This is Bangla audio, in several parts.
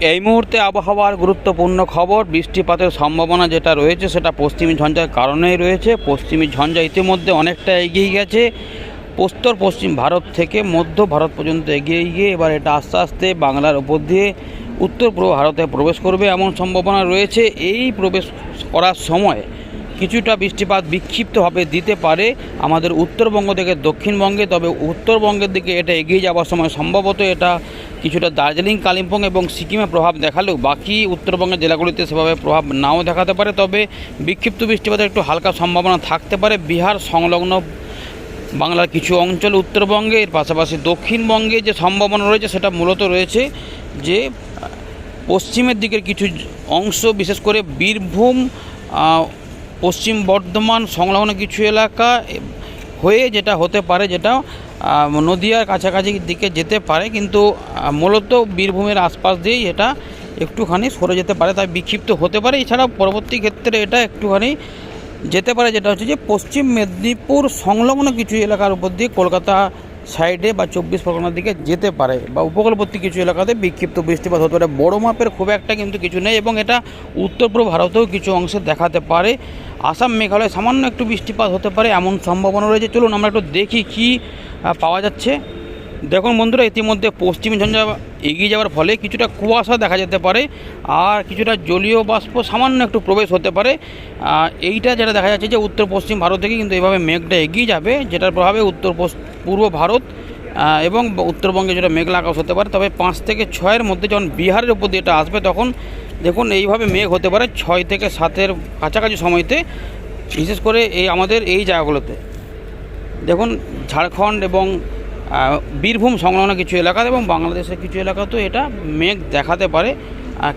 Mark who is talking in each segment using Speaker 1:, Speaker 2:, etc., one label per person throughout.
Speaker 1: এই মুহূর্তে আবহাওয়ার গুরুত্বপূর্ণ খবর, বৃষ্টিপাতের সম্ভাবনা যেটা রয়েছে সেটা পশ্চিমী ঝঞ্ঝার কারণেই রয়েছে। পশ্চিমী ঝঞ্ঝা ইতিমধ্যে অনেকটা এগিয়ে গেছে। উত্তর পশ্চিম ভারত থেকে মধ্য ভারত পর্যন্ত এগিয়ে গিয়ে এবার এটা আস্তে আস্তে বাংলার উপর দিয়ে উত্তর পূর্ব ভারতে প্রবেশ করবে এমন সম্ভাবনা রয়েছে। এই প্রবেশ করার সময় কিছুটা বৃষ্টিপাত বিক্ষিপ্তভাবে দিতে পারে আমাদের উত্তরবঙ্গ থেকে দক্ষিণবঙ্গে, তবে উত্তরবঙ্গের দিকে এটা এগিয়ে যাওয়ার সময় সম্ভবত এটা কিছুটা দার্জিলিং, কালিম্পং এবং সিকিমে প্রভাব দেখালেও বাকি উত্তরবঙ্গের জেলাগুলিতে সেভাবে প্রভাব নাও দেখাতে পারে। তবে বিক্ষিপ্ত বৃষ্টিপাতের একটু হালকা সম্ভাবনা থাকতে পারে। বিহার সংলগ্ন বাংলার কিছু অঞ্চল উত্তরবঙ্গে, এর পাশাপাশি দক্ষিণবঙ্গে যে সম্ভাবনা রয়েছে সেটা মূলত রয়েছে যে, পশ্চিমের দিকের কিছু অংশ, বিশেষ করে বীরভূম পশ্চিম বর্ধমান সংলগ্ন কিছু এলাকা হয়ে যেটা হতে পারে, যেটা নদীয়ার কাছাকাছি দিকে যেতে পারে, কিন্তু মূলত বীরভূমের আশপাশ দিয়েই এটা একটুখানি সরে যেতে পারে, তাই বিক্ষিপ্ত হতে পারে। এছাড়া পরবর্তী ক্ষেত্রে এটা একটুখানি যেতে পারে, যেটা হচ্ছে যে পশ্চিম মেদিনীপুর সংলগ্ন কিছু এলাকার উপর দিয়ে কলকাতা সাইডে বা চব্বিশ পরগনার দিকে যেতে পারে বা উপকূলবর্তী কিছু এলাকাতে বিক্ষিপ্ত বৃষ্টিপাত হতে পারে। বড়ো মাপের খুব একটা কিন্তু কিছু নেই এবং এটা উত্তর পূর্ব ভারতেও কিছু অংশে দেখাতে পারে। আসাম, মেঘালয় সামান্য একটু বৃষ্টিপাত হতে পারে এমন সম্ভাবনা রয়েছে। চলুন আমরা একটু দেখি কি পাওয়া যাচ্ছে। দেখুন বন্ধুরা, ইতিমধ্যে পশ্চিম ঝঞ্ঝা এগিয়ে যাওয়ার ফলে কিছুটা কুয়াশা দেখা যেতে পারে আর কিছুটা জলীয় বাষ্প সামান্য একটু প্রবেশ হতে পারে। এইটা যেটা দেখা যাচ্ছে যে উত্তর পশ্চিম ভারত থেকে কিন্তু এইভাবে মেঘটা এগিয়ে যাবে, যেটার প্রভাবে উত্তর পূর্ব ভারত এবং উত্তরবঙ্গে যেটা মেঘলা আকাশ হতে পারে, তবে পাঁচ থেকে ছয়ের মধ্যে যখন বিহারের উপর দিয়ে এটা আসবে, তখন দেখুন এইভাবে মেঘ হতে পারে ছয় থেকে সাতের কাছাকাছি সময়তে, বিশেষ করে এই আমাদের এই জায়গাগুলোতে। দেখুন ঝাড়খণ্ড এবং বীরভূম সংলগ্ন কিছু এলাকা, এবং বাংলাদেশের কিছু এলাকাতেও এটা মেঘ দেখাতে পারে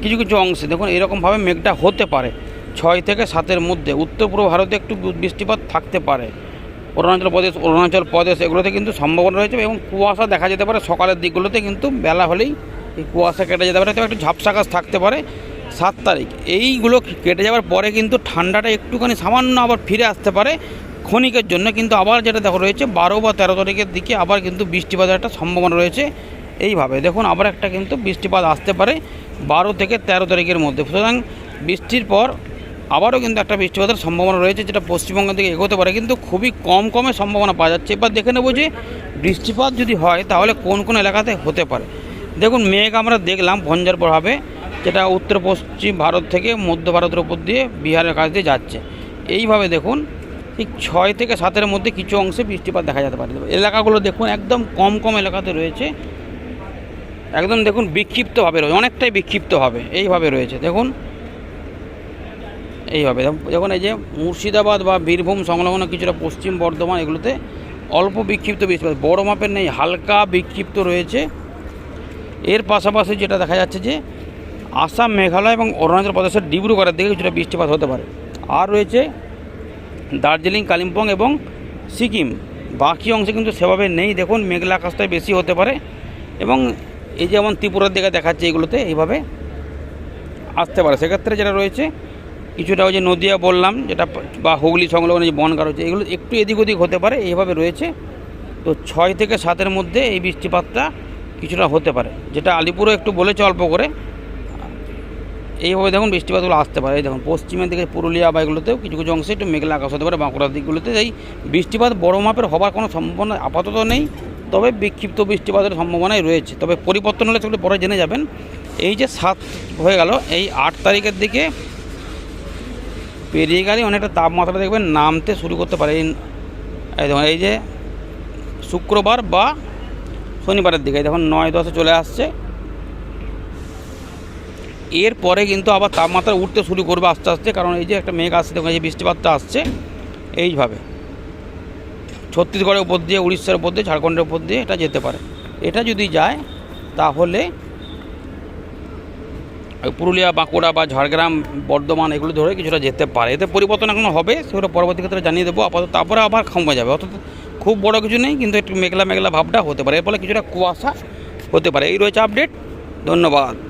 Speaker 1: কিছু কিছু অংশে। দেখুন এরকমভাবে মেঘটা হতে পারে, ছয় থেকে সাতের মধ্যে। উত্তর পূর্ব ভারতে একটু বৃষ্টিপাত থাকতে পারে। অরুণাচল প্রদেশ অরুণাচল প্রদেশ এগুলোতে কিন্তু সম্ভাবনা রয়েছে এবং কুয়াশা দেখা যেতে পারে। সকালের দিকগুলোতে কিন্তু বেলা হলেই এই কুয়াশা কেটে যেতে পারে। একটু ঝাপসা গাছ থাকতে পারে সাত তারিখ। এইগুলো কেটে যাওয়ার পরে কিন্তু ঠান্ডাটা একটুখানি সামান্য আবার ফিরে আসতে পারে ক্ষণিকের জন্য। কিন্তু আবার যেটা দেখো রয়েছে, বারো বা তেরো তারিখের দিকে আবার কিন্তু বৃষ্টিপাতের একটা সম্ভাবনা রয়েছে এইভাবে। দেখুন, আবার একটা কিন্তু বৃষ্টিপাত আসতে পারে বারো থেকে তেরো তারিখের মধ্যে। সুতরাং বৃষ্টির পর আবারও কিন্তু একটা বৃষ্টিপাতের সম্ভাবনা রয়েছে যেটা পশ্চিমবঙ্গ থেকে এগোতে পারে। কিন্তু খুবই কম কমে সম্ভাবনা পাওয়া যাচ্ছে। এবার দেখে নেব যে বৃষ্টিপাত যদি হয়, তাহলে কোন কোন এলাকাতে হতে পারে? দেখুন, মেঘ আমরা দেখলাম ভঞ্জার প্রভাবে যেটা উত্তর পশ্চিম ভারত থেকে মধ্য ভারতের উপর দিয়ে বিহারের কাছ দিয়ে যাচ্ছে। এইভাবে দেখুন, ঠিক ছয় থেকে সাতের মধ্যে কিছু অংশে বৃষ্টিপাত দেখা যেতে পারে। এলাকাগুলো দেখুন, একদম কম কম এলাকাতে রয়েছে। একদম দেখুন, বিক্ষিপ্তভাবে রয়েছে, অনেকটাই বিক্ষিপ্তভাবে, এইভাবে রয়েছে। দেখুন এইভাবে। যখন এই যে মুর্শিদাবাদ বা বীরভূম সংলগ্ন কিছুটা পশ্চিম বর্ধমান এগুলোতে অল্প বিক্ষিপ্ত বৃষ্টিপাত, বড় মাপের নেই, হালকা বিক্ষিপ্ত রয়েছে। এর পাশাপাশি যেটা দেখা যাচ্ছে যে আসাম, মেঘালয় এবং অরুণাচল প্রদেশের ডিব্রুগড়ের দিকে কিছুটা বৃষ্টিপাত হতে পারে। আর রয়েছে দার্জিলিং, কালিম্পং এবং সিকিম। বাকি অংশে কিন্তু সেভাবে নেই। দেখুন, মেঘলা আকাশটাই বেশি হতে পারে এবং এই যেমন ত্রিপুরার দিকে দেখাচ্ছে এগুলোতে, এইভাবে আসতে পারে। সেক্ষেত্রে যেটা রয়েছে কিছুটা ওই যে নদিয়া বললাম, যেটা বা হুগলি সংলগ্ন যে বনগাঁ রয়েছে, এগুলো একটু এদিক ওদিক হতে পারে, এইভাবে রয়েছে। তো ছয় থেকে সাতের মধ্যে এই বৃষ্টিপাতটা কিছুটা হতে পারে, যেটা আলিপুরও একটু বলেছে অল্প করে। এইভাবে দেখুন বৃষ্টিপাতগুলো আসতে পারে, এই দেখুন পশ্চিমের দিকে পুরুলিয়া বা এগুলোতেও কিছু কিছু অংশে একটু মেঘলা আকাশ হতে পারে, বাঁকুড়ার দিকগুলোতে। এই বৃষ্টিপাত বড় মাপের হবার কোনো সম্ভাবনা আপাতত নেই, তবে বিক্ষিপ্ত বৃষ্টিপাতের সম্ভাবনাই রয়েছে। তবে পরিবর্তন হলে সেগুলো পরে জেনে যাবেন। এই যে সাত হয়ে গেল, এই আট তারিখের দিকে পেরিয়ে গেলে অনেকটা তাপমাত্রা দেখবেন নামতে শুরু করতে পারে। এই দেখুন, এই যে শুক্রবার বা শনিবারের দিকে দেখুন, নয় দশে চলে আসছে। এরপরে কিন্তু আবার তাপমাত্রা উঠতে শুরু করবে আস্তে আস্তে, কারণ এই যে একটা মেঘ আসছে, দেখুন, এই যে বৃষ্টিপাতটা আসছে, এইভাবে। ছত্তিশগড়ের উপর দিয়ে, উড়িষ্যার উপর দিয়ে, ঝাড়খণ্ডের উপর দিয়ে এটা যেতে পারে। এটা যদি যায়, তাহলে পুরুলিয়া, বাঁকুড়া বা ঝাড়গ্রাম, বর্ধমান এগুলো ধরে কিছুটা যেতে পারে। এতে পরিবর্তন এখনও হবে, সেগুলো পরবর্তী ক্ষেত্রে জানিয়ে দেবো। আপাতত তারপরে আবার কমে যাবে। অর্থাৎ খুব বড় কিছু নেই, কিন্তু একটু মেঘলা মেঘলা ভাবটা হতে পারে। এর ফলে কিছুটা কুয়াশা হতে পারে। এই রয়েছে আপডেট ধন্যবাদ।